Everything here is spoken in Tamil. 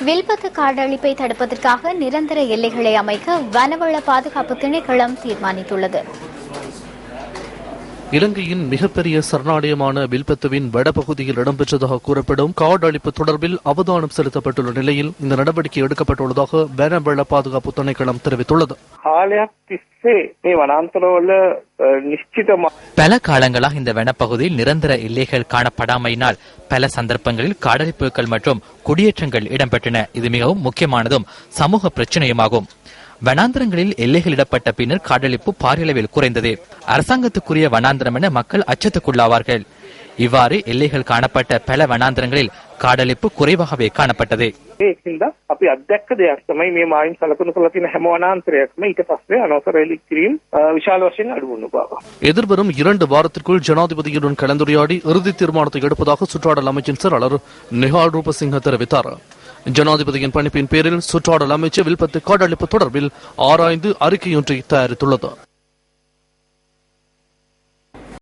வில்பத்து காடழிப்பை தடுப்பதற்காக நிரந்தர எல்லைகளை அமைக்க வனவள பாதுகாப்பு திணைக்களம் தீர்மானித்துள்ளது. இலங்கையின் மிகப்பெரிய சரணாலயமான வில்பத்துவின் வடபகுதியில் இடம்பெற்றதாக கூறப்படும் காடழிப்பு தொடர்பில் அவதானம் செலுத்தப்பட்டுள்ள நிலையில் இந்த நடவடிக்கை எடுக்கப்பட்டுள்ளதாக வனவள பாதுகாப்பு திணைக்களம் தெரிவித்துள்ளது. பல காலங்களாக இந்த வனப்பகுதியில் நிரந்தர எல்லைகள் காணப்படாமையினால் பல சந்தர்ப்பங்களில் காடழிப்புகள் மற்றும் குடியேற்றங்கள் இடம்பெற்றன. இது மிகவும் முக்கியமானதும் சமூக பிரச்சனையுமாகும். வனாந்திரங்களில் எல்லைகளிடப்பட்ட பின்னர் காடழிப்பு பாரியளவில் குறைந்தது அரசாங்கத்துக்குரிய வனாந்திரம் என மக்கள் அச்சத்துக்குள்ளாவார்கள் இவ்வாறு எல்லைகள் காணப்பட்ட பல வனாந்திரங்களில் காடழிப்பு குறைவாகவே காணப்பட்டது ඒකින්ද අපි අත්දැක්ක දෙයක් තමයි මේ මායිම් සලකුණු කරලා තියෙන හැම වනාන්තරයක්ම ඊට පස්සේ අනවසර එලි කිරීම අ, විශාල වශයෙන් අඩු වුණු බව. எதிர்வரும் இரண்டு வாரத்திற்குள் ஜனாதிபதியுடன் கலந்துரையாடி இறுதி தீர்மானத்தை எடுப்பதாக சுற்றாடல் அமைச்சின் செயலாளர் நிஹால் ரூபசிங்க தெரிவித்தார் ஜனாதிபதியின் பணிப்பின் பேரில் சுற்றாடல் அமைச்சு வில்பத்து காடழிப்பு தொடர்பில் ஆராய்ந்து அறிக்கையொன்றை தயாரித்துள்ளது.